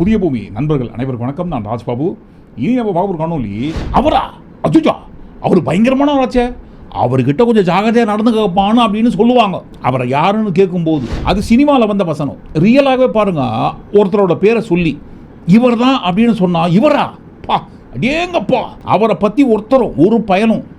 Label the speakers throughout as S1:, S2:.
S1: புதிய பூமி நண்பர்கள் அனைவருக்கும் வணக்கம். நான் ராஜ்பாபு. இனி நம்ம பார்க்க காணொலி அவரா? அச்சுச்சா. அவர் பயங்கரமான பயங்கரமானவராச்சே அவர்கிட்ட கொஞ்சம் ஜாகிரதையாக நடந்துக்கப்பான்னு அப்படின்னு சொல்லுவாங்க. அவரை யாருன்னு கேட்கும்போது அது சினிமாவில் வந்த வசனம் ரியலாகவே பாருங்க ஒருத்தரோட பேரை சொல்லி இவர் தான் அப்படின்னு சொன்னால் இவரா? பா அடேங்கப்பா. அவரை பற்றி ஒருத்தரும் ஒரு பயனும்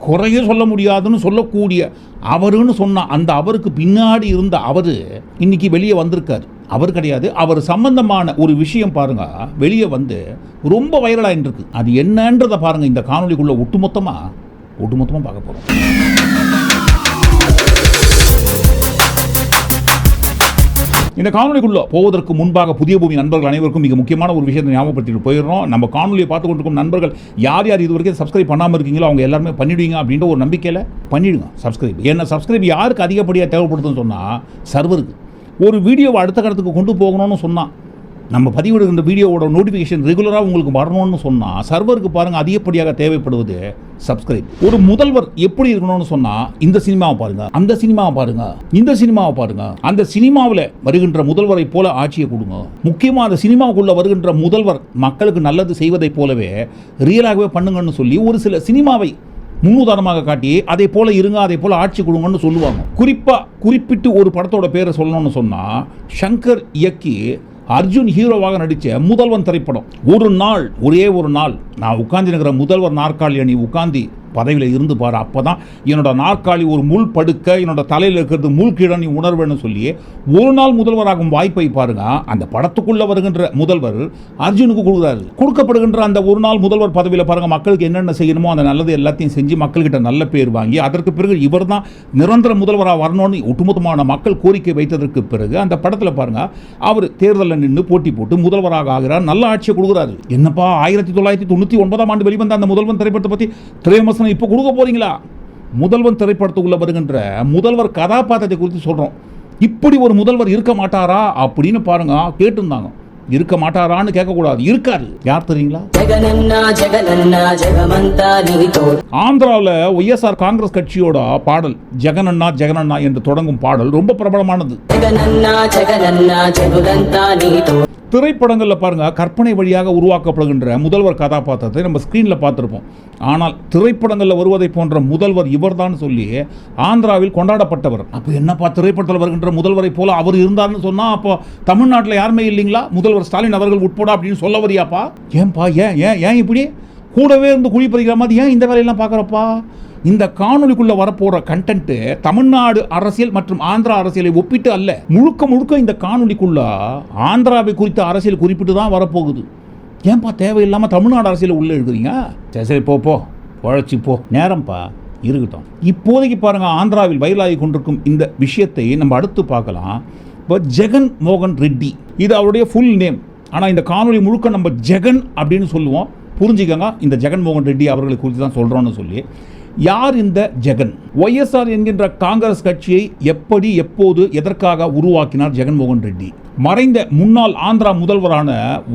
S1: குறைய சொல்ல முடியாதுன்னு சொல்லக்கூடிய அவருன்னு சொன்ன அந்த அவருக்கு பின்னாடி இருந்த அவர் இன்னைக்கு வெளியே வந்திருக்காரு. அவர் கிடையாது. அவர் சம்பந்தமான ஒரு விஷயம் பாருங்க. வெளியே வந்து ரொம்ப வைரலாகிட்டு இருக்கு அது என்னன்றதை பாருங்க. இந்த காணொலிக்குள்ள ஒட்டுமொத்தமாக ஒட்டுமொத்தமாக பார்க்க போகிறோம் இந்த காணொலிக்குள்ள போவதற்கு முன்பாக புதிய பூமி நண்பர்கள் அனைவருக்கும் மிக முக்கியமான ஒரு விஷயத்தை ஞாபகப்படுத்திட்டு போயிடுறோம். நம்ம காணொலியை பார்த்து கொண்டிருக்கும் நண்பர்கள் யார் யார் இது வரைக்கும் சப்ஸ்கிரைப் பண்ணாமல் இருக்கீங்களோ அவங்க எல்லாருமே பண்ணிடுவீங்க அப்படின்ற ஒரு நம்பிக்கையில் பண்ணிடுங்க சப்ஸ்கிரைப் ஏன்னா சப்ஸ்கிரைப் யாருக்கு அதிகப்படியாக தேவைப்படுதுன்னு சொன்னால் சர்வருக்கு ஒரு வீடியோவை அடுத்த கட்டத்துக்கு கொண்டு போகணும்னு சொன்னால் நம்ம பதிவிடுகின்ற வீடியோவோட நோட்டிஃபிகேஷன் ரெகுலராக உங்களுக்கு வரணும்னு சொன்னால் சர்வருக்கு பாருங்கள் அதிகப்படியாக தேவைப்படுவது சப்ஸ்கிரைப் ஒரு முதல்வர் எப்படி இருக்கணும்னு சொன்னால் இந்த சினிமாவை பாருங்கள் அந்த சினிமாவை பாருங்கள் இந்த சினிமாவை பாருங்கள் அந்த சினிமாவில் வருகின்ற முதல்வரை போல ஆட்சியை கொடுங்க. முக்கியமாக அந்த சினிமாவுக்குள்ளே வருகின்ற முதல்வர் மக்களுக்கு நல்லது செய்வதைப் போலவே ரியலாகவே பண்ணுங்கன்னு சொல்லி ஒரு சில சினிமாவை முன்னுதாரணமாக காட்டி அதே போல் இருங்க அதே போல் ஆட்சி கொடுங்கன்னு சொல்லுவாங்க. குறிப்பாக குறிப்பிட்டு ஒரு படத்தோட பேரை சொல்லணும்னு சொன்னால் சங்கர் இயக்கி அர்ஜுன் ஹீரோவாக நடித்த முதல்வன் திரைப்படம் ஒரு நாள் ஒரே ஒரு நாள் நான் உட்கார்ந்து முதல்வர் நாற்காலி அணி உட்காந்து பதவியில் இருந்து பாரு அப்போ தான் என்னோட நாற்காலி ஒரு முள் படுக்க என்னோட தலையில் இருக்கிறது முள் கீழே நீ உணர்வேன்னு சொல்லி ஒரு நாள் முதல்வராகும் வாய்ப்பை பாருங்க. அந்த படத்துக்குள்ளே வருகின்ற முதல்வர் அர்ஜுனுக்கு கொடுக்குறாரு. கொடுக்கப்படுகின்ற அந்த ஒரு நாள் முதல்வர் பதவியில் பாருங்க மக்களுக்கு என்னென்ன செய்யணுமோ அந்த நல்லது எல்லாத்தையும் செஞ்சு மக்கள்கிட்ட நல்ல பேர் வாங்கி அதற்கு பிறகு இவர் தான் நிரந்தர முதல்வராக வரணும்னு ஒட்டுமொத்தமான மக்கள் கோரிக்கை வைத்ததற்கு பிறகு அந்த படத்தில் பாருங்க அவர் தேர்தலில் நின்று போட்டி போட்டு முதல்வராக ஆகிறார் நல்ல ஆட்சியை கொடுக்குறாரு. என்னப்பா ஆயிரத்தி தொள்ளாயிரத்தி தொண்ணூற்றி ஒன்பதாம் ஆண்டு வெளிவந்த அந்த முதல்வன் திரைப்படத்தை பற்றி விமர்சனம் இப்போ கொடுக்க போகிறீங்களா முதல்வன் திரைப்படத்துக்குள்ளே வருகின்ற முதல்வர் கதாபாத்திரத்தை குறித்து சொல்றோம். இப்படி ஒரு முதல்வர் இருக்க மாட்டாரா அப்படின்னு பாருங்க. கேட்டிருந்தாங்க இருக்க மாட்டாரான்னு கேட்கக்கூடாது. இருக்காரு. யார் தெரியுங்களா? ஆந்திராவில் ஒய்எஸ்ஆர் காங்கிரஸ் கட்சியோட பாடல் ஜெகனண்ணா ஜெகனண்ணா என்று தொடங்கும் பாடல் ரொம்ப பிரபலமானது. திரைப்படங்களில் பாருங்கள் கற்பனை வழியாக உருவாக்கப்படுகின்ற முதல்வர் கதாபாத்திரத்தை நம்ம ஸ்க்ரீனில் பார்த்துருப்போம். ஆனால் திரைப்படங்களில் வருவதை போன்ற முதல்வர் இவர்தான் சொல்லி ஆந்திராவில் கொண்டாடப்பட்டவர். அப்போ என்னப்பா திரைப்படத்தில் வருகின்ற முதல்வரை போல அவர் இருந்தார்னு சொன்னால் அப்போ தமிழ்நாட்டில் யாருமே இல்லைங்களா? முதல்வர் ஸ்டாலின் அவர்கள் உட்பட அப்படின்னு சொல்ல வரியாப்பா? ஏன்பா ஏன் ஏன் ஏன் இப்படி? கூடவே இருந்து குழி பறிக்கிற மாதிரி ஏன் இந்த வேலையெல்லாம் பார்க்குறப்பா? இந்த காணொலிக்குள்ள வரப்போற கண்டென்ட் தமிழ்நாடு அரசியல் மற்றும் ஆந்திரா அரசியலை ஒப்பிட்டு அல்ல. முழுக்க முழுக்க இந்த காணொலிக்குள்ள ஆந்திராவை குறித்த அரசியல் குறிப்பிட்டு தான் வரப்போகுது. ஏன்பா தேவையில்லாம தமிழ்நாடு அரசியல் உள்ள எழுதுறீங்க? சரி சரி போ போ. உழைச்சி போ. நேரம்ப்பா இருக்கட்டும். இப்போதைக்கு பாருங்க ஆந்திராவில் வயலாகி கொண்டிருக்கும் இந்த விஷயத்தை நம்ம அடுத்து பார்க்கலாம். இப்போ ஜெகன் மோகன் ரெட்டி. இது அவருடைய ஃபுல் நேம் ஆனால் இந்த காணொலி முழுக்க நம்ம ஜெகன் அப்படின்னு சொல்லுவோம். புரிஞ்சுக்கங்க இந்த ஜெகன்மோகன் ரெட்டி அவர்களை குறித்து தான் சொல்கிறோன்னு சொல்லி. யார் இந்த ஜெகன்? ஒய்எஸ்ஆர் என்கின்ற காங்கிரஸ் கட்சியை எப்படி எப்போது எதற்காக உருவாக்கினார் ஜெகன்மோகன் ரெட்டி? மறைந்த முன்னாள் ஆந்திரா முதல்வரான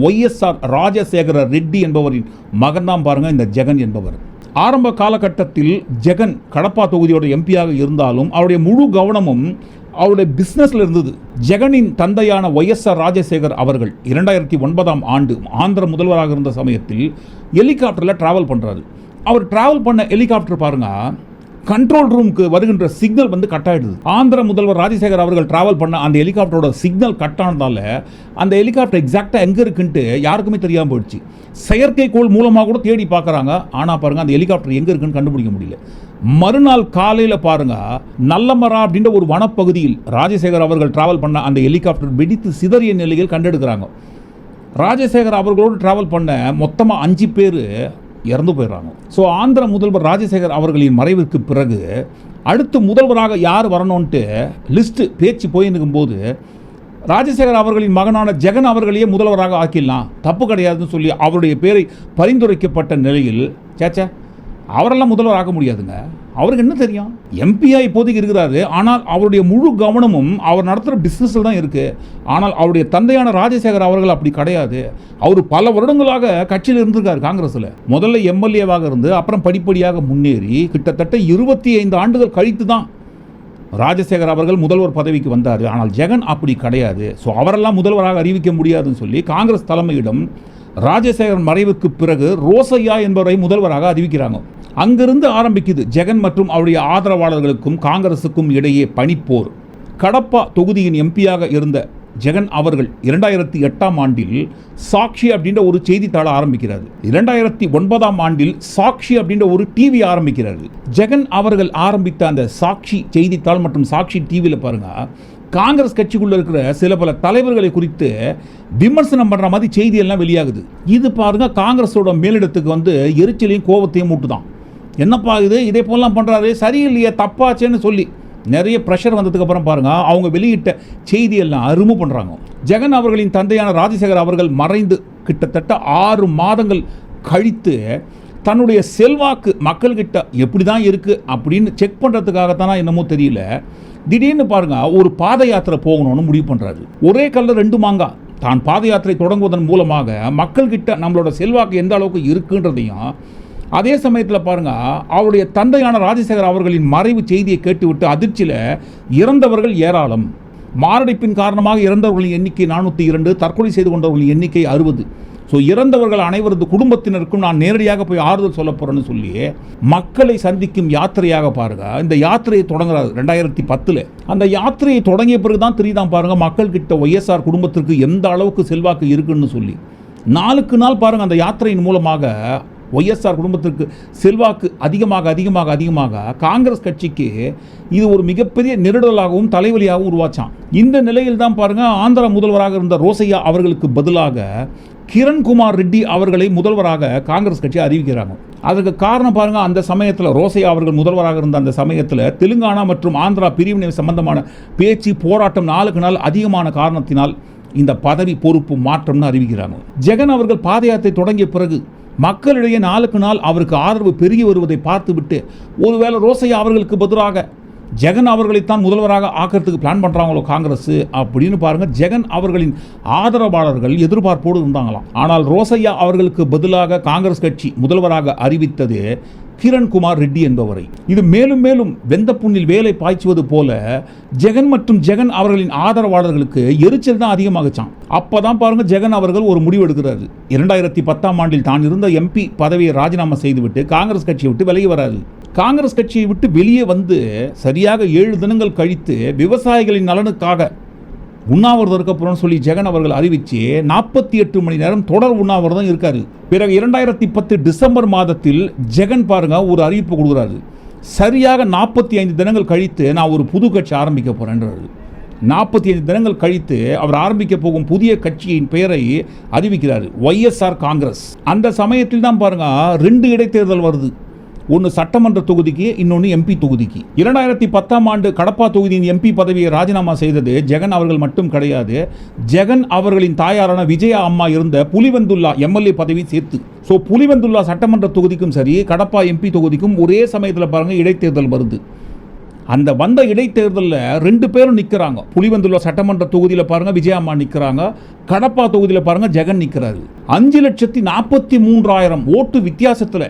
S1: ஒய்எஸ்ஆர் ராஜசேகர ரெட்டி என்பவரின் மகன் தான் பாருங்க இந்த ஜெகன் என்பவர். ஆரம்ப காலகட்டத்தில் ஜெகன் கடப்பா தொகுதியோட எம்பியாக இருந்தாலும் அவருடைய முழு கவனமும் அவருடைய பிஸ்னஸில் இருந்தது. ஜெகனின் தந்தையான ஒய்எஸ்ஆர் ராஜசேகர் அவர்கள் இரண்டாயிரத்தி ஒன்பதாம் ஆண்டு ஆந்திர முதல்வராக இருந்த சமயத்தில் ஹெலிகாப்டரில் டிராவல் பண்ணுறாரு அவர் டிராவல் பண்ண ஹெலிகாப்டர் பாருங்க. கண்ட்ரோல் ரூமுக்கு வருகின்ற சிக்னல் வந்து கட் ஆகிடுது ஆந்திர முதல்வர் ராஜசேகர் அவர்கள் டிராவல் பண்ண அந்த ஹெலிகாப்டரோட சிக்னல் கட் ஆனதால் அந்த ஹெலிகாப்டர் எக்ஸாக்டாக எங்கே இருக்குன்ட்டு யாருக்குமே தெரியாமல் போயிடுச்சு. செயற்கைக்கோள் மூலமாக கூட தேடி பார்க்குறாங்க. ஆனால் பாருங்கள் அந்த ஹெலிகாப்டர் எங்கே இருக்குன்னு கண்டுபிடிக்க முடியல. மறுநாள் காலையில் பாருங்க நல்லமரா அப்படின்ற ஒரு வனப்பகுதியில் ராஜசேகர் அவர்கள் டிராவல் பண்ண அந்த ஹெலிகாப்டர் வெடித்து சிதறிய நிலையில் கண்டெடுக்கிறாங்க. ராஜசேகர் அவர்களோடு டிராவல் பண்ண மொத்தமாக அஞ்சு பேர் இறந்து போயிடுறாங்க. ஸோ ஆந்திர முதல்வர் ராஜசேகர் அவர்களின் மறைவிற்கு பிறகு அடுத்து முதல்வராக யார் வரணும்ன்ட்டு லிஸ்ட்டு பேச்சு போயிருக்கும் போது ராஜசேகர் அவர்களின் மகனான ஜெகன் அவர்களையே முதல்வராக ஆக்கிடலாம். தப்பு கிடையாதுன்னு சொல்லி அவருடைய பேரை பரிந்துரைக்கப்பட்ட நிலையில் சேச்சே அவரெல்லாம் முதல்வர் ஆக முடியாதுங்க. அவருக்கு என்ன தெரியும்? எம்பியா இப்போதைக்கு இருக்கிறாரு. ஆனால் அவருடைய முழு கவனமும் அவர் நடத்துகிற பிஸ்னஸில் தான் இருக்குது ஆனால் அவருடைய தந்தையான ராஜசேகர் அவர்கள் அப்படி கிடையாது. அவர் பல வருடங்களாக கட்சியில் இருந்திருக்காரு காங்கிரஸில். முதல்ல எம்எல்ஏவாக இருந்து அப்புறம் படிப்படியாக முன்னேறி கிட்டத்தட்ட இருபத்தி ஐந்து ஆண்டுகள் கழித்து தான் ராஜசேகர் அவர்கள் முதல்வர் பதவிக்கு வந்தார். ஆனால் ஜெகன் அப்படி கிடையாது. ஸோ அவரெல்லாம் முதல்வராக அறிவிக்க முடியாதுன்னு சொல்லி காங்கிரஸ் தலைமையிடம் ராஜசேகரன் மறைவுக்கு பிறகு ரோசையா என்பவரை முதல்வராக அறிவிக்கிறாங்க. அங்கிருந்து ஆரம்பிக்குது ஜெகன் மற்றும் அவருடைய ஆதரவாளர்களுக்கும் காங்கிரசுக்கும் இடையே பனிப்போர். கடப்பா தொகுதியின் எம்பியாக இருந்த ஜெகன் அவர்கள் இரண்டாயிரத்தி எட்டாம் ஆண்டில் சாக்ஷி அப்படின்ற ஒரு செய்தித்தாளை ஆரம்பிக்கிறார். இரண்டாயிரத்தி ஒன்பதாம் ஆண்டில் சாக்ஷி அப்படின்ற ஒரு டிவி ஆரம்பிக்கிறாரு. ஜெகன் அவர்கள் ஆரம்பித்த அந்த சாக்ஷி செய்தித்தாள் மற்றும் சாக்ஷி டிவியில் பாருங்க காங்கிரஸ் கட்சிக்குள்ள இருக்கிற சில பல தலைவர்களை குறித்து விமர்சனம் பண்ற மாதிரி செய்தியெல்லாம் வெளியாகுது. இது பாருங்க காங்கிரஸோட மேலிடத்துக்கு வந்து எரிச்சலையும் கோபத்தையும் மூட்டுதான் என்னப்பா இது? இதே போலாம் பண்ணுறாரு சரியில்லையே தப்பாச்சேன்னு சொல்லி நிறைய ப்ரெஷர் வந்ததுக்கப்புறம் பாருங்கள் அவங்க வெளியிட்ட செய்தியெல்லாம் அருமை பண்ணுறாங்க ஜெகன் அவர்களின் தந்தையான ராஜசேகர் அவர்கள் மறைந்து கிட்டத்தட்ட ஆறு மாதங்கள் கழித்து தன்னுடைய செல்வாக்கு மக்கள்கிட்ட எப்படி தான் இருக்குது அப்படின்னு செக் பண்ணுறதுக்காகத்தானா என்னமோ தெரியல. திடீர்னு பாருங்க ஒரு பாத யாத்திரை போகணும்னு முடிவு பண்ணுறாரு ஒரே கல்ல ரெண்டு மாங்காய் தான் பாத யாத்திரை தொடங்குவதன் மூலமாக மக்கள்கிட்ட நம்மளோட செல்வாக்கு எந்த அளவுக்கு இருக்குன்றதையும் அதே சமயத்தில் பாருங்கள் அவருடைய தந்தையான ராஜசேகர் அவர்களின் மறைவு செய்தியை கேட்டுவிட்டு அதிர்ச்சியில் இறந்தவர்கள் ஏராளம். மாரடைப்பின் காரணமாக இறந்தவர்களின் எண்ணிக்கை நானூற்றி இரண்டு தற்கொலை செய்து கொண்டவர்களின் எண்ணிக்கை அறுபது. ஸோ இறந்தவர்கள் அனைவரது குடும்பத்தினருக்கும் நான் நேரடியாக போய் ஆறுதல் சொல்ல போகிறேன்னு சொல்லி மக்களை சந்திக்கும் யாத்திரையாக பாருங்க இந்த யாத்திரையை தொடங்குறாரு ரெண்டாயிரத்தி பத்தில். அந்த யாத்திரையை தொடங்கிய பிறகு தான் தெரியுதான் பாருங்கள் மக்கள் கிட்ட ஒய்எஸ்ஆர் குடும்பத்திற்கு எந்த அளவுக்கு செல்வாக்கு இருக்குன்னு சொல்லி. நாளுக்கு நாள் பாருங்கள் அந்த யாத்திரையின் மூலமாக ஒய்எஸ்ஆர் குடும்பத்திற்கு செல்வாக்கு அதிகமாக அதிகமாக அதிகமாக காங்கிரஸ் கட்சிக்கு இது ஒரு மிகப்பெரிய நெருடலாகவும் தலைவலியாகவும் உருவாச்சான் இந்த நிலையில் தான் பாருங்கள் ஆந்திர முதல்வராக இருந்த ரோசையா அவர்களுக்கு பதிலாக கிரண்குமார் ரெட்டி அவர்களை முதல்வராக காங்கிரஸ் கட்சி அறிவிக்கிறாங்க. அதற்கு காரணம் பாருங்க அந்த சமயத்தில் ரோசையா அவர்கள் முதல்வராக இருந்த அந்த சமயத்தில் தெலுங்கானா மற்றும் ஆந்திரா பிரிவினை சம்பந்தமான பேச்சு போராட்டம் நாளுக்கு நாள் அதிகமான காரணத்தினால் இந்த பதவி பொறுப்பு மாற்றம்னு அறிவிக்கிறாங்க. ஜெகன் அவர்கள் பாத தொடங்கிய பிறகு மக்களிடையே நாளுக்கு நாள் அவருக்கு ஆதரவு பெருகி வருவதை பார்த்துவிட்டு ஒருவேளை ரோசையா அவர்களுக்கு பதிலாக ஜெகன் அவர்களைத்தான் முதல்வராக ஆக்கிறதுக்கு பிளான் பண்ணுறாங்களோ காங்கிரஸ்? அப்படின்னு பாருங்கள் ஜெகன் அவர்களின் ஆதரவாளர்கள் எதிர்பார்ப்போடு இருந்தாங்களாம். ஆனால் ரோசையா அவர்களுக்கு பதிலாக காங்கிரஸ் கட்சி முதல்வராக அறிவித்தது கிரண்குமார் ரெட்டி என்பவரை. இது மேலும் மேலும் வெந்த புண்ணில் வேலை பாய்ச்சுவது போல ஜெகன் மற்றும் ஜெகன் அவர்களின் ஆதரவாளர்களுக்கு எரிச்சல் தான் அதிகமாகச்சான் அப்பதான் பாருங்க ஜெகன் அவர்கள் ஒரு முடிவு எடுக்கிறாரு. இரண்டாயிரத்தி பத்தாம் ஆண்டில் தான் இருந்த எம்பி பதவியை ராஜினாமா செய்துவிட்டு காங்கிரஸ் கட்சியை விட்டு விலகி வராது காங்கிரஸ் கட்சியை விட்டு வெளியே வந்து சரியாக ஏழு தினங்கள் கழித்து விவசாயிகளின் நலனுக்காக உண்ணாவிரதம் இருக்க போகிறோம்னு சொல்லி ஜெகன் அவர்கள் அறிவித்து நாற்பத்தி எட்டு மணி நேரம் தொடர் உண்ணாவிரதம் இருக்காரு. பிறகு இரண்டாயிரத்தி பத்து டிசம்பர் மாதத்தில் ஜெகன் பாருங்க ஒரு அறிவிப்பு கொடுக்குறாரு. சரியாக நாற்பத்தி ஐந்து தினங்கள் கழித்து நான் ஒரு புது கட்சி ஆரம்பிக்க போகிறேன்றாரு நாற்பத்தி ஐந்து தினங்கள் கழித்து அவர் ஆரம்பிக்க போகும் புதிய கட்சியின் பெயரை அறிவிக்கிறார் ஒய்எஸ்ஆர் காங்கிரஸ் அந்த சமயத்தில் தான் பாருங்க ரெண்டு இடைத்தேர்தல் வருது. ஒன்று சட்டமன்ற தொகுதிக்கு இன்னொன்று எம்பி தொகுதிக்கு. இரண்டாயிரத்தி பத்தாம் ஆண்டு கடப்பா தொகுதியின் எம்பி பதவியை ராஜினாமா செய்தது ஜெகன் அவர்கள் மட்டும் கிடையாது. ஜெகன் அவர்களின் தாயாரான விஜயா அம்மா இருந்த புலிவந்துல்லா எம்எல்ஏ பதவி சேர்த்து. ஸோ புலிவந்துல்லா சட்டமன்ற தொகுதிக்கும் சரி கடப்பா எம்பி தொகுதிக்கும் ஒரே சமயத்தில் பாருங்கள் இடைத்தேர்தல் வருது. அந்த வந்த இடைத்தேர்தலில் ரெண்டு பேரும் நிற்கிறாங்க புலிவந்துள்ள சட்டமன்ற தொகுதியில் பாருங்க விஜயம்மா நிற்கிறாங்க கடப்பா தொகுதியில் பாருங்க ஜெகன் நிற்கிறாரு அஞ்சு லட்சத்தி நாற்பத்தி மூன்றாயிரம் ஓட்டு வித்தியாசத்தில்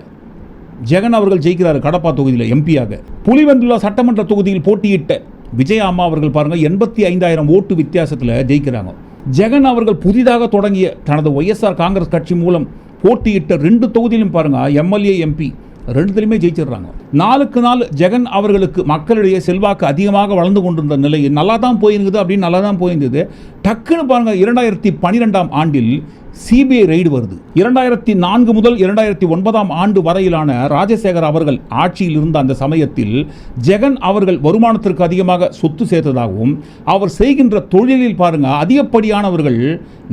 S1: ஜெகன் அவர்கள் ஜெயிக்கிறாரு கடப்பா தொகுதியில் எம்பியாக புலிவந்துள்ள சட்டமன்ற தொகுதியில் போட்டியிட்ட விஜய் அம்மா அவர்கள் பாருங்க எண்பத்தி ஐந்தாயிரம் ஓட்டு வித்தியாசத்தில் ஜெயிக்கிறாங்க. ஜெகன் அவர்கள் புதிதாக தொடங்கிய தனது ஒய்எஸ்ஆர் காங்கிரஸ் கட்சி மூலம் போட்டியிட்ட ரெண்டு தொகுதியிலும் பாருங்க எம்எல்ஏ எம்பி ரெண்டுத்திலுமே ஜெயிச்சிடுறாங்க. நாளுக்கு நாள் ஜெகன் அவர்களுக்கு மக்களிடையே செல்வாக்கு அதிகமாக வளர்ந்து கொண்டிருந்த நிலை நல்லா தான் போயிருந்தது அப்படின்னு நல்லா தான் போயிருந்தது. டக்குன்னு பாருங்கள் இரண்டாயிரத்தி பன்னிரெண்டாம் ஆண்டில் சிபிஐ ரெய்டு வருது. இரண்டாயிரத்தி நான்கு முதல் இரண்டாயிரத்தி ஒன்பதாம் ஆண்டு வரையிலான ராஜசேகர் அவர்கள் ஆட்சியில் இருந்த அந்த சமயத்தில் ஜெகன் அவர்கள் வருமானத்திற்கு அதிகமாக சொத்து சேர்த்ததாகவும் அவர் செய்கின்ற தொழிலில் பாருங்க அதிகப்படியானவர்கள்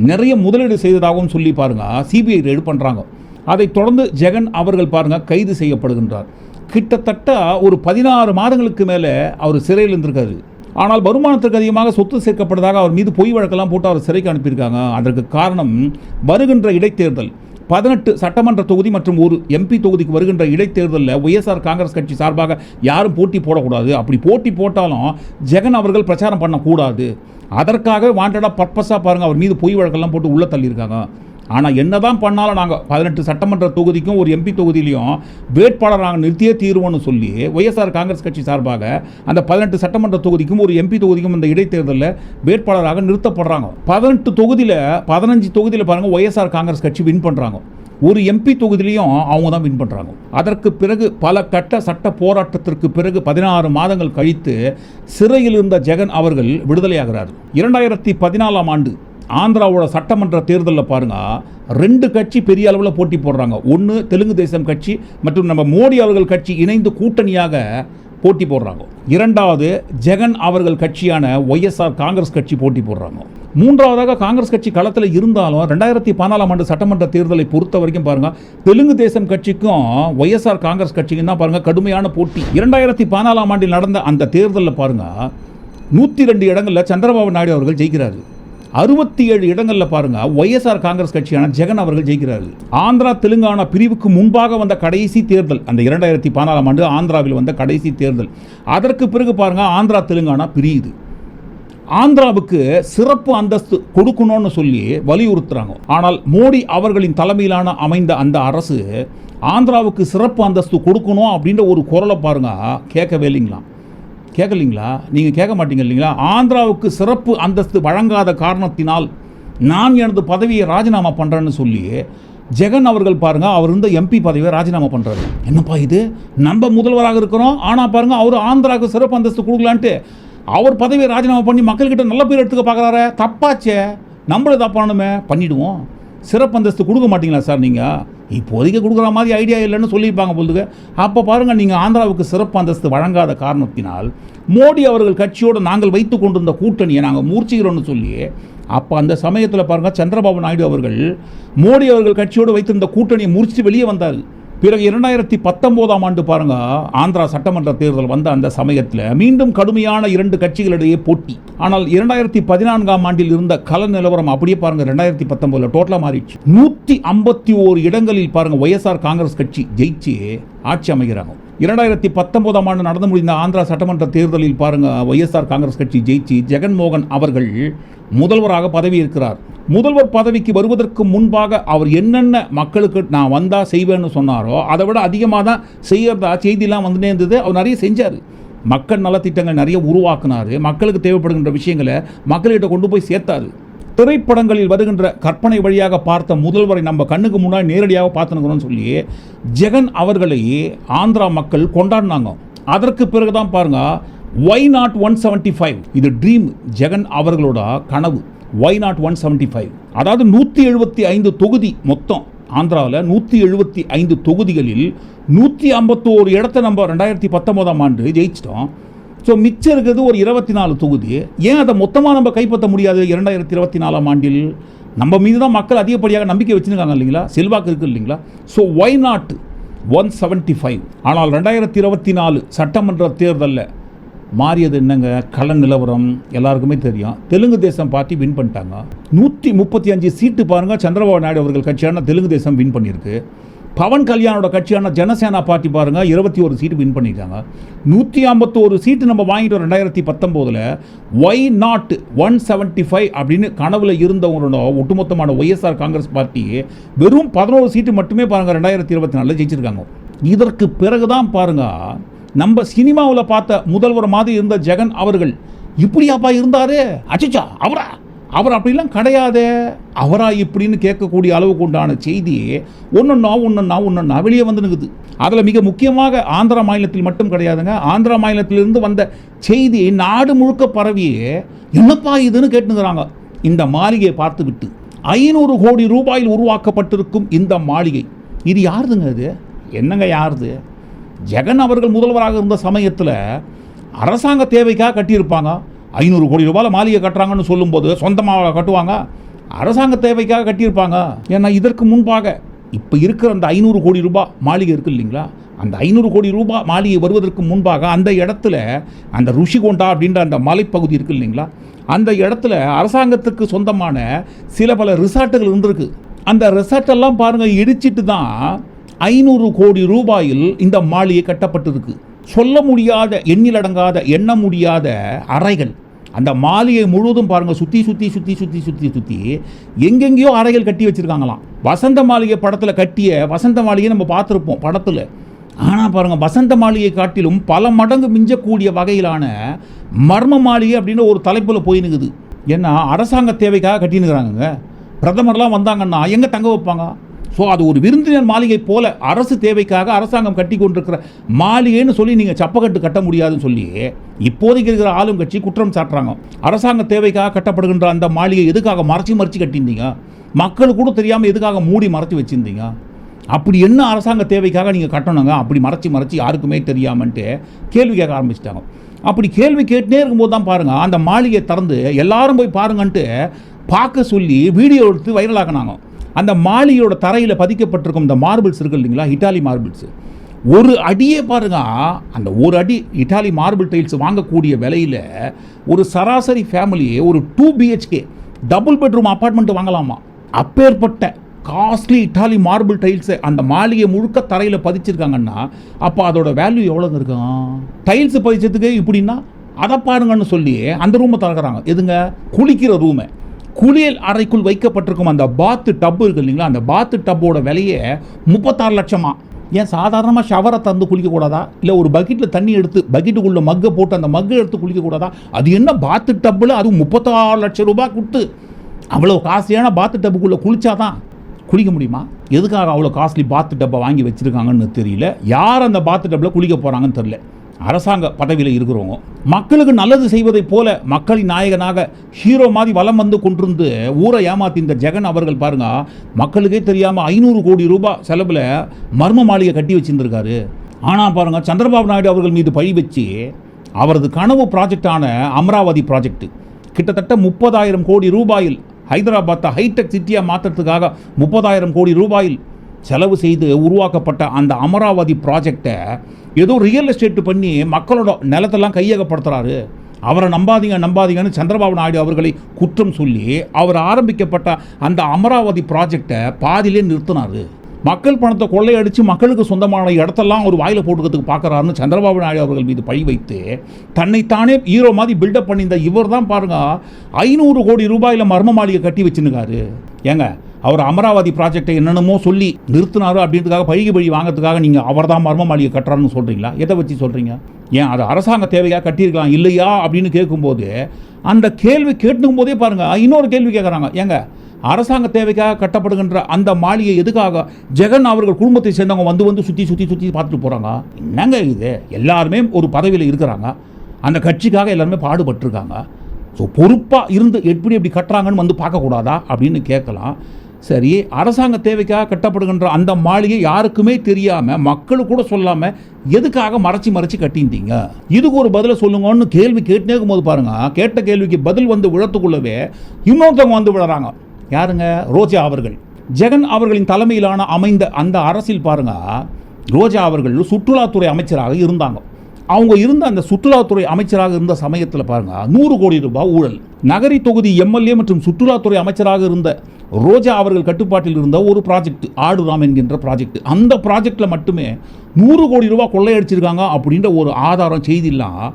S1: நிறைய முதலீடு செய்ததாகவும் சொல்லி பாருங்க சிபிஐ ரெய்டு பண்ணுறாங்க அதைத் தொடர்ந்து ஜெகன் அவர்கள் பாருங்க கைது செய்யப்படுகின்றார். கிட்டத்தட்ட ஒரு பதினாறு மாதங்களுக்கு மேலே அவர் சிறையில் இருந்திருக்காரு. ஆனால் வருமானத்திற்கு அதிகமாக சொத்து சேர்க்கப்பட்டதாக அவர் மீது பொய் வழக்கெல்லாம் போட்டு அவர் சிறைக்கு அனுப்பியிருக்காங்க. அதற்கு காரணம் வருகின்ற இடைத்தேர்தல். பதினெட்டு சட்டமன்ற தொகுதி மற்றும் ஒரு எம்பி தொகுதிக்கு வருகின்ற இடைத்தேர்தலில் ஒய்எஸ்ஆர் காங்கிரஸ் கட்சி சார்பாக யாரும் போட்டி போடக்கூடாது. அப்படி போட்டி போட்டாலும் ஜெகன் அவர்கள் பிரச்சாரம் பண்ணக்கூடாது. அதற்காக வாண்டடாக பர்பஸாக பாருங்கள் அவர் மீது பொய் வழக்கெல்லாம் போட்டு உள்ளே தள்ளியிருக்காங்க. ஆனால் என்னதான் பண்ணாலும் நாங்கள் பதினெட்டு சட்டமன்ற தொகுதிக்கும் ஒரு எம்பி தொகுதியிலையும் வேட்பாளர் நாங்கள் நிறுத்தியே தீர்வோம்னு சொல்லி ஒய்எஸ்ஆர் காங்கிரஸ் கட்சி சார்பாக அந்த பதினெட்டு சட்டமன்ற தொகுதிக்கும் ஒரு எம்பி தொகுதிக்கும் இந்த இடைத்தேர்தலில் வேட்பாளராக நிறுத்தப்படுறாங்க. பதினெட்டு தொகுதியில் பதினஞ்சு தொகுதியில் பாருங்கள் ஒய்எஸ்ஆர் காங்கிரஸ் கட்சி வின் பண்ணுறாங்க ஒரு எம்பி தொகுதியிலையும் அவங்க தான் வின் பண்ணுறாங்க அதற்கு பிறகு பல கட்ட சட்ட போராட்டத்திற்கு பிறகு பதினாறு மாதங்கள் கழித்து சிறையில் இருந்த ஜெகன் அவர்கள் விடுதலையாகிறார். இரண்டாயிரத்தி பதினாலாம் ஆண்டு ஆந்திராவோட சட்டமன்ற தேர்தலில் பாருங்க ரெண்டு கட்சி பெரிய அளவில் போட்டி போடுறாங்க. ஒன்று தெலுங்கு தேசம் கட்சி மற்றும் நம்ம மோடி அவர்கள் கட்சி இணைந்து கூட்டணியாக போட்டி போடுறாங்க. இரண்டாவது ஜெகன் அவர்கள் கட்சியான ஒய்எஸ்ஆர் காங்கிரஸ் கட்சி போட்டி போடுறாங்க. மூன்றாவதாக காங்கிரஸ் கட்சி களத்தில் இருந்தாலும் ரெண்டாயிரத்தி பதினாலாம் ஆண்டு சட்டமன்ற தேர்தலை பொறுத்த வரைக்கும் பாருங்கள் தெலுங்கு தேசம் கட்சிக்கும் ஒய்எஸ்ஆர் காங்கிரஸ் கட்சிக்கும் தான் பாருங்கள் கடுமையான போட்டி. இரண்டாயிரத்தி பதினாலாம் ஆண்டில் நடந்த அந்த தேர்தலில் பாருங்க நூற்றி ரெண்டு இடங்களில் சந்திரபாபு நாயுடு அவர்கள் ஜெயிக்கிறாரு. அறுபத்தி ஏழு இடங்களில் பாருங்க ஒய்எஸ்ஆர் காங்கிரஸ் கட்சியான ஜெகன் அவர்கள் ஜெயிக்கிறார்கள் ஆந்திரா தெலுங்கானா பிரிவுக்கு முன்பாக வந்த கடைசி தேர்தல் அந்த இரண்டாயிரத்தி பதினாலாம் ஆண்டு ஆந்திராவில் வந்த கடைசி தேர்தல். அதற்கு பிறகு பாருங்க ஆந்திரா தெலுங்கானா பிரியுது. ஆந்திராவுக்கு சிறப்பு அந்தஸ்து கொடுக்கணும்னு சொல்லி வலியுறுத்துறாங்க. ஆனால் மோடி அவர்களின் தலைமையிலான அமைந்த அந்த அரசு ஆந்திராவுக்கு சிறப்பு அந்தஸ்து கொடுக்கணும் அப்படின்ற ஒரு குரலை பாருங்க கேட்கவே இல்லைங்களா கேட்கலீங்களா நீங்கள் கேட்க மாட்டீங்க இல்லைங்களா? ஆந்திராவுக்கு சிறப்பு அந்தஸ்து வழங்காத காரணத்தினால் நான் எனது பதவியை ராஜினாமா பண்ணுறேன்னு சொல்லி ஜெகன் அவர்கள் பாருங்கள் அவர் இருந்த எம்பி பதவியை ராஜினாமா பண்ணுறாரு என்னப்பா இது? நம்ம முதல்வராக இருக்கிறோம் ஆனால் பாருங்கள் அவர் ஆந்திராவுக்கு சிறப்பு அந்தஸ்து கொடுக்கலான்ட்டு அவர் பதவியை ராஜினாமா பண்ணி மக்கள்கிட்ட நல்ல பேர் எடுத்துக்க பார்க்குறாரு தப்பாச்சே. நம்மளும் தப்பானுமே. பண்ணிவிடுவோம் சிறப்பு அந்தஸ்து கொடுக்க மாட்டீங்களா சார் நீங்கள் இப்போதைக்கு கொடுக்குற மாதிரி ஐடியா இல்லைன்னு சொல்லியிருப்பாங்க பொழுதுங்க அப்போ பாருங்கள் நீங்கள் ஆந்திராவுக்கு சிறப்பு அந்தஸ்து வழங்காத காரணத்தினால் மோடி அவர்கள் கட்சியோடு நாங்கள் வைத்து கொண்டிருந்த கூட்டணியை நாங்கள் மூர்ச்சிக்கிறோம்னு சொல்லி அப்போ அந்த சமயத்தில் பாருங்கள் சந்திரபாபு நாயுடு அவர்கள் மோடி அவர்கள் கட்சியோடு வைத்திருந்த கூட்டணியை முடிச்சுட்டு வெளியே வந்தார். பிறகு இரண்டாயிரத்தி பத்தொம்போதாம் ஆண்டு பாருங்க ஆந்திரா சட்டமன்ற தேர்தல் வந்த அந்த சமயத்தில் மீண்டும் கடுமையான இரண்டு கட்சிகளிடையே போட்டி. ஆனால் இரண்டாயிரத்தி பதினான்காம் ஆண்டில் இருந்த கல நிலவரம் அப்படியே பாருங்க ரெண்டாயிரத்தி பத்தொன்பதுல டோட்டலா மாறிடுச்சு. நூற்றி ஐம்பத்தி ஓரு இடங்களில் பாருங்க ஒய்எஸ்ஆர் காங்கிரஸ் கட்சி ஜெயிச்சு ஆட்சி அமைகிறாங்க. இரண்டாயிரத்தி பத்தொன்பதாம் ஆண்டு நடந்து முடிந்த ஆந்திரா சட்டமன்ற தேர்தலில் பாருங்க ஒய்எஸ்ஆர் காங்கிரஸ் கட்சி ஜெயிச்சு ஜெகன்மோகன் அவர்கள் முதல்வராக பதவி இருக்கிறார். முதல்வர் பதவிக்கு வருவதற்கு முன்பாக அவர் என்னென்ன மக்களுக்கு நான் வந்தால் செய்வேன்னு சொன்னாரோ அதை விட அதிகமாக தான் செய்யறதா செய்திலாம் வந்துட்டே இருந்தது. அவர் நிறைய செஞ்சார். மக்கள் நலத்திட்டங்கள் நிறைய உருவாக்குனார். மக்களுக்கு தேவைப்படுகின்ற விஷயங்களை மக்கள்கிட்ட கொண்டு போய் சேர்த்தாரு. திரைப்படங்களில் வருகின்ற கற்பனை வழியாக பார்த்த முதல்வரை நம்ம கண்ணுக்கு முன்னாடி நேரடியாக பார்த்துனுக்கிறோம்னு சொல்லி ஜெகன் அவர்களை ஆந்திரா மக்கள் கொண்டாடினாங்க. அதற்கு பிறகு தான் பாருங்கள் why not one seventy five இது ட்ரீம் ஜெகன் அவர்களோட கனவு. Why not one seventy five அதாவது நூற்றி எழுபத்தி ஐந்து தொகுதி மொத்தம் ஆந்திராவில் நூற்றி எழுபத்தி ஐந்து தொகுதிகளில் நூற்றி ஐம்பத்தோரு இடத்த நம்ம ரெண்டாயிரத்தி பத்தொம்போதாம் ஆண்டு ஜெயிச்சிட்டோம். ஸோ மிச்சம் இருக்கிறது ஒரு இருபத்தி நாலு தொகுதி. ஏன் அதை மொத்தமாக நம்ம கைப்பற்ற முடியாது இரண்டாயிரத்தி இருபத்தி நாலாம் ஆண்டில்? நம்ம மீது தான் மக்கள் அதிகப்படியாக நம்பிக்கை வச்சுருக்காங்க இல்லைங்களா? செல்வாக்கு இருக்குது இல்லைங்களா? So why not one seventy five ஆனால் ரெண்டாயிரத்தி இருபத்தி நாலு சட்டமன்ற தேர்தலில் மாறியது என்னங்க? கள நிலவரம் எல்லாருக்குமே தெரியும். தெலுங்கு தேசம் பார்ட்டி வின் பண்ணிட்டாங்க. நூற்றி முப்பத்தி அஞ்சு சீட்டு பாருங்கள் சந்திரபாபு நாயுடு அவர்கள் கட்சியான தெலுங்கு தேசம் வின் பண்ணியிருக்கு. பவன் கல்யாணோட கட்சியான ஜனசேனா பார்ட்டி பாருங்க இருபத்தி ஒரு சீட்டு வின் பண்ணியிருக்காங்க. நூற்றி ஐம்பத்தோரு சீட்டு நம்ம வாங்கிட்டோம் ரெண்டாயிரத்தி பத்தொம்போதில். Why not one seventy five அப்படின்னு கனவில் இருந்தவங்களோட ஒட்டுமொத்தமான ஒய்எஸ்ஆர் காங்கிரஸ் பார்ட்டி வெறும் பதினோரு சீட்டு மட்டுமே பாருங்கள் ரெண்டாயிரத்தி இருபத்தி நாலில் ஜெயிச்சிருக்காங்க. இதற்கு பிறகு தான் பாருங்கள் நம்ம சினிமாவில் பார்த்த முதல்வர் மாதிரி இருந்த ஜெகன் அவர்கள் இப்படியாப்பா இருந்தாரு? அச்சச்சா அவரா? அவர் அப்படிலாம் கிடையாதே. அவரா இப்படின்னு கேட்கக்கூடிய அளவுக்கு உண்டான செய்தி ஒன்றுன்னா ஒன்றுன்னா ஒன்றுன்னா வெளியே வந்து நிற்குது அதில் மிக முக்கியமாக ஆந்திரா மாநிலத்தில் மட்டும் கிடையாதுங்க. ஆந்திரா மாநிலத்திலிருந்து வந்த செய்தி நாடு முழுக்க பரவியே. என்னப்பா இதுன்னு கேட்டுங்கிறாங்க இந்த மாளிகையை பார்த்து விட்டு ஐநூறு கோடி ரூபாயில் உருவாக்கப்பட்டிருக்கும் இந்த மாளிகை. இது யாருதுங்க அது என்னங்க யாருது? ஜெகன் அவர்கள் முதல்வராக இருந்த சமயத்தில் அரசாங்க தேவைக்காக கட்டியிருப்பாங்க. ஐநூறு கோடி ரூபாயில் மாளிகை கட்டுறாங்கன்னு சொல்லும்போது சொந்தமாக கட்டுவாங்க. அரசாங்க தேவைக்காக கட்டியிருப்பாங்க. ஏன்னா இதற்கு முன்பாக இப்போ இருக்கிற அந்த ஐநூறு கோடி ரூபாய் மாளிகை இருக்கு இல்லைங்களா? அந்த ஐநூறு கோடி ரூபாய் மாளிகை வருவதற்கு முன்பாக அந்த இடத்துல அந்த ருஷிகொண்டா அப்படின்ற அந்த மலைப்பகுதி இருக்கு இல்லைங்களா? அந்த இடத்துல அரசாங்கத்துக்கு சொந்தமான சில பல ரிசார்ட்டுகள் இருந்திருக்கு. அந்த ரிசார்ட்டெல்லாம் பாருங்கள் இடிச்சிட்டு தான் ஐநூறு கோடி ரூபாயில் இந்த மாளிகை கட்டப்பட்டிருக்கு. சொல்ல முடியாத எண்ணிலடங்காத எண்ண முடியாத அறைகள். அந்த மாளிகை முழுவதும் பாருங்கள் சுற்றி சுற்றி சுற்றி சுற்றி சுற்றி சுற்றி எங்கெங்கேயோ அறைகள் கட்டி வச்சுருக்காங்களாம். வசந்த மாளிகை படத்தில் கட்டிய வசந்த மாளிகை நம்ம பார்த்துருப்போம் படத்தில். ஆனால் பாருங்கள் வசந்த மாளிகை காட்டிலும் பல மடங்கு மிஞ்சக்கூடிய வகையிலான மர்ம மாளிகை அப்படின்னு ஒரு தலைப்பில் போயினுக்குது ஏன்னா அரசாங்க தேவைக்காக கட்டினுக்கிறாங்கங்க பிரதமர்லாம் வந்தாங்கன்னா எங்கே தங்க வைப்பாங்க? ஸோ அது ஒரு விருந்தினர் மாளிகை போல அரசு தேவைக்காக அரசாங்கம் கட்டி கொண்டிருக்கிற மாளிகைன்னு சொல்லி நீங்கள் சப்பக்கட்டு கட்ட முடியாதுன்னு சொல்லி இப்போதைக்கு இருக்கிற ஆளும் கட்சி குற்றம் சாட்டுறாங்க. அரசாங்க தேவைக்காக கட்டப்படுகின்ற அந்த மாளிகை எதுக்காக மறைச்சி மறைச்சி கட்டியிருந்தீங்க? மக்களுக்கு கூட தெரியாமல் எதுக்காக மூடி மறைச்சி வச்சுருந்தீங்க? அப்படி என்ன அரசாங்க தேவைக்காக நீங்கள் கட்டணுங்க? அப்படி மறைச்சி மறைச்சி யாருக்குமே தெரியாமன்ட்டு கேள்வி கேட்க ஆரம்பிச்சிட்டாங்க. அப்படி கேள்வி கேட்டுனே இருக்கும்போது தான் பாருங்கள் அந்த மாளிகையை திறந்து எல்லாரும் போய் பாருங்கன்ட்டு பார்க்க சொல்லி வீடியோ எடுத்து வைரலாக்குனாங்க. அந்த மாளிகையோட தரையில் பதிக்கப்பட்டிருக்கும் இந்த மார்பிள்ஸ் இருக்கு இல்லைங்களா? இட்டாலி மார்பிள்ஸு ஒரு அடியே பாருங்க. அந்த ஒரு அடி இட்டாலி மார்பிள் டைல்ஸ் வாங்கக்கூடிய விலையில் ஒரு சராசரி ஃபேமிலி ஒரு two BHK double bedroom apartment வாங்கலாமா? அப்பேற்பட்ட காஸ்ட்லி இட்டாலி மார்பிள் டைல்ஸை அந்த மாளிகை முழுக்க தரையில் பதிச்சிருக்காங்கன்னா அப்போ அதோட வேல்யூ எவ்வளோங்க இருக்கும்? டைல்ஸ் பதிச்சதுக்கு இப்படின்னா அதை பாருங்கன்னு சொல்லி அந்த ரூமை திறக்கிறாங்க. எதுங்க? குளிக்கிற ரூமை குளியல் அறைக்குள் வைக்கப்பட்டிருக்கும் அந்த பாத்து டப்பு இருக்கு இல்லைங்களா அந்த பாத்து டப்போட விலையே முப்பத்தாறு லட்சமா. ஏன் சாதாரணமாக ஷவரை தந்து குளிக்கக்கூடாதா? இல்லை ஒரு பக்கெட்டில் தண்ணி எடுத்து பக்கெட்டுக்குள்ளே மக்கை போட்டு அந்த மக்கை எடுத்து குளிக்கக்கூடாதா? அது என்ன பாத்து டப்பில் அதுவும் முப்பத்தாறு லட்சம் ரூபாய் கொடுத்து அவ்வளோ காஸ்ட்லியான பாத்து டப்புக்குள்ளே குளிச்சாதான் குளிக்க முடியுமா? எதுக்காக அவ்வளோ காஸ்ட்லி பாத்து டப்பை வாங்கி வச்சுருக்காங்கன்னு தெரியல. யார் அந்த பாத்து டப்பில் குளிக்க போகிறாங்கன்னு தெரில அரசாங்க பதவியில் இருக்கிறவங்க மக்களுக்கு நல்லது செய்வதைப் போல மக்களின் நாயகனாக ஹீரோ மாதிரி வலம் வந்து கொண்டிருந்து ஊரை ஏமாத்தி இந்த ஜெகன் அவர்கள் பாருங்க மக்களுக்கே தெரியாமல் ஐநூறு கோடி ரூபாய் செலவில் மர்ம மாளிகை கட்டி வச்சுருந்துருக்காரு. ஆனால் பாருங்க சந்திரபாபு நாயுடு அவர்கள் மீது பழி வச்சு அவரது கனவு ப்ராஜெக்டான அமராவதி ப்ராஜெக்ட் கிட்டத்தட்ட முப்பதாயிரம் கோடி ரூபாயில் ஹைதராபாத்தை ஹைடெக் சிட்டியாக மாற்றுறதுக்காக முப்பதாயிரம் கோடி ரூபாயில் செலவு செய்து உருவாக்கப்பட்ட அந்த அமராவதி ப்ராஜெக்டை ஏதோ ரியல் எஸ்டேட் பண்ணி மக்களோட நிலத்தெல்லாம் கையகப்படுத்துறாரு. அவரை நம்பாதீங்க நம்பாதீங்கன்னு சந்திரபாபு நாயுடு அவர்களை குற்றம் சொல்லி அவர் ஆரம்பிக்கப்பட்ட அந்த அமராவதி ப்ராஜெக்டை பாதியிலே நிறுத்தினாரு. மக்கள் பணத்தை கொள்ளையடித்து மக்களுக்கு சொந்தமான இடத்தெல்லாம் ஒரு வாயில் போட்டுக்கிறதுக்கு பார்க்குறாருன்னு சந்திரபாபு நாயுடு அவர்கள் மீது பழி வைத்து தன்னைத்தானே ஹீரோ மாதிரி பில்டப் பண்ணியிருந்த இவர் தான் பாருங்க ஐநூறு கோடி ரூபாயில் மர்ம மாளிகை கட்டி வச்சுருக்காரு. ஏங்க அவர் அமராவதி ப்ராஜெக்டை என்னென்னமோ சொல்லி நிறுத்தினாரு அப்படின்றதுக்காக பழிக்கு பழி வாங்கிறதுக்காக நீங்கள் அவர் தான் மர்ம மாளிகை கட்டுறாருன்னு சொல்கிறீங்களா எதை வச்சு சொல்கிறீங்க ஏன் அது அரசாங்க தேவையாக கட்டியிருக்கலாம் இல்லையா? அப்படின்னு கேட்கும்போது அந்த கேள்வி கேட்டுக்கும் போதே பாருங்கள் இன்னொரு கேள்வி கேட்குறாங்க ஏங்க அரசாங்க தேவைக்காக கட்டப்படுகின்ற அந்த மாளிகை எதுக்காக? ஜெகன் அவர்கள் குடும்பத்தை சேர்ந்தவங்க வந்து வந்து சுற்றி சுற்றி சுற்றி பார்த்துட்டு போகிறாங்க என்னங்க இது? எல்லாருமே ஒரு பதவியில் இருக்கிறாங்க. அந்த கட்சிக்காக எல்லாருமே பாடுபட்டிருக்காங்க. ஸோ பொறுப்பாக இருந்து எப்படி எப்படி கட்டுறாங்கன்னு வந்து பார்க்கக்கூடாதா? அப்படின்னு கேட்கலாம். சரி அரசாங்க தேவைக்காக கட்டப்படுகின்ற அந்த மாளிகை யாருக்குமே தெரியாமல் மக்களுக்கு கூட சொல்லாமல் எதுக்காக மறைச்சி மறைச்சி கட்டியிருந்தீங்க? இதுக்கு ஒரு பதிலை சொல்லுங்கன்னு கேள்வி கேட்டுனே இருக்கும்போது பாருங்க கேட்ட கேள்விக்கு பதில் வந்து விழத்துக்குள்ளவே இன்னொருத்தவங்க வந்து விழுறாங்க. யாருங்க? ரோஜா அவர்கள். ஜெகன் அவர்களின் தலைமையிலான அமைந்த அந்த அரசில் பாருங்க ரோஜா அவர்கள் சுற்றுலாத்துறை அமைச்சராக இருந்தாங்க. அவங்க இருந்த அந்த சுற்றுலாத்துறை அமைச்சராக இருந்த சமயத்தில் பாருங்க நூறு கோடி ரூபாய் ஊழல். நகரி தொகுதி எம்எல்ஏ மற்றும் சுற்றுலாத்துறை அமைச்சராக இருந்த ரோஜா அவர்கள் கட்டுப்பாட்டில் இருந்த ஒரு ப்ராஜெக்ட் ஆடுராம் என்கின்ற ப்ராஜெக்ட் அந்த ப்ராஜெக்டில் மட்டுமே நூறு கோடி ரூபாய் கொள்ளையடிச்சிருக்காங்க அப்படின்ற ஒரு ஆதாரம் செய்திலாம்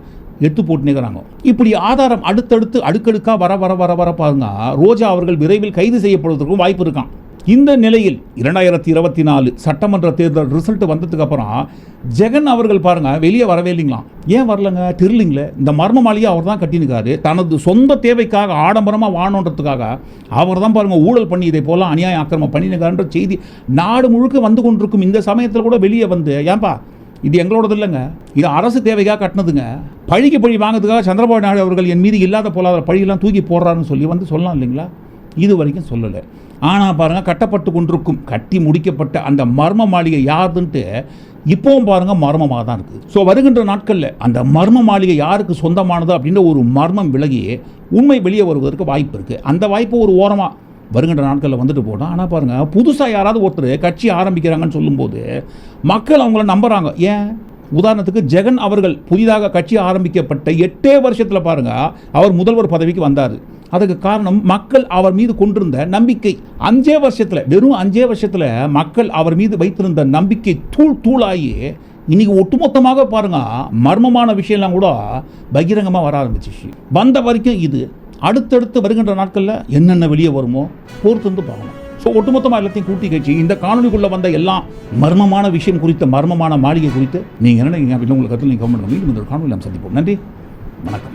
S1: எடுத்து போட்டுனேங்கிறாங்க இப்படி ஆதாரம் அடுத்தடுத்து அடுக்கடுக்காக வர வர வர வர பாருங்க ரோஜா அவர்கள் விரைவில் கைது செய்யப்படுவதற்கும் வாய்ப்பு இருக்கான் இந்த நிலையில் இரண்டாயிரத்தி இருபத்தி நாலு சட்டமன்ற தேர்தல் ரிசல்ட் வந்ததுக்கு அப்புறம் ஜெகன் அவர்கள் பாருங்க வெளியே வரவே இல்லைங்களாம் ஏன் வரலங்க? தெரியலிங்களே? இந்த மர்ம மாளிகை அவர் தான் கட்டினுக்காரு தனது சொந்த தேவைக்காக ஆடம்பரமாக வாணுன்றதுக்காக அவர் தான் பாருங்க ஊழல் பண்ணி இதை போல அநியாய ஆக்கிரமம் பண்ணினுக்காருன்ற செய்தி நாடு முழுக்க வந்து கொண்டிருக்கும் இந்த சமயத்தில் கூட வெளியே வந்து ஏன்பா இது எங்களோடது இல்லைங்க. இது அரசு தேவைக்காக கட்டினதுங்க. பழிக்கு பழி வாங்குறதுக்காக சந்திரபாபு நாயுடு அவர்கள் என் மீது இல்லாத போலாத பழியெல்லாம் தூக்கி போடுறாருன்னு சொல்லி வந்து சொல்லலாம் இல்லைங்களா? இது வரைக்கும் சொல்லலை. ஆனால் பாருங்கள் கட்டப்பட்டு கொண்டிருக்கும் கட்டி முடிக்கப்பட்ட அந்த மர்ம மாளிகை யாருதுன்ட்டு இப்போவும் பாருங்கள் மர்மமாக தான் இருக்குது. ஸோ வருகின்ற நாட்களில் அந்த மர்ம மாளிகை யாருக்கு சொந்தமானது அப்படின்ற ஒரு மர்மம் விலகி உண்மை வெளியே வருவதற்கு வாய்ப்பு இருக்குது அந்த வாய்ப்பு ஒரு ஓரமாக வருகின்ற நாட்களில் வந்துட்டு போட்டோம் ஆனால் பாருங்கள் புதுசாக யாராவது ஒருத்தர் கட்சி ஆரம்பிக்கிறாங்கன்னு சொல்லும்போது மக்கள் அவங்கள நம்புகிறாங்க ஏன்? உதாரணத்துக்கு ஜெகன் அவர்கள் புதிதாக கட்சி ஆரம்பிக்கப்பட்ட எட்டே வருஷத்தில் பாருங்கள் அவர் முதல்வர் பதவிக்கு வந்தார். அதுக்கு காரணம் மக்கள் அவர் மீது கொண்டிருந்த நம்பிக்கை. அஞ்சே வருஷத்தில் வெறும் அஞ்சே வருஷத்தில் மக்கள் அவர் மீது வைத்திருந்த நம்பிக்கை தூள் தூளாகி இன்னைக்கு ஒட்டுமொத்தமாக பாருங்க மர்மமான விஷயம்லாம் கூட பகிரங்கமாக வர ஆரம்பிச்சிச்சு. வந்த வரைக்கும் இது அடுத்தடுத்து வருகின்ற நாட்களில் என்னென்ன வெளியே வருமோ பொறுத்து வந்து பார்க்கணும். ஸோ ஒட்டுமொத்தமாக எல்லாத்தையும் கூட்டி கழிச்சு இந்த காணொலிக்குள்ளே வந்த எல்லாம் மர்மமான விஷயம் குறித்த மர்மமான மாளிகை குறித்து நீங்கள் என்ன நினைக்கிறீங்க? அப்படின்னு உங்களுக்கு கருத்தில் நீங்கள் கமெண்ட் பண்ணி மீண்டும் இந்த ஒரு காணொலி நாம் சந்திப்போம். நன்றி. வணக்கம்.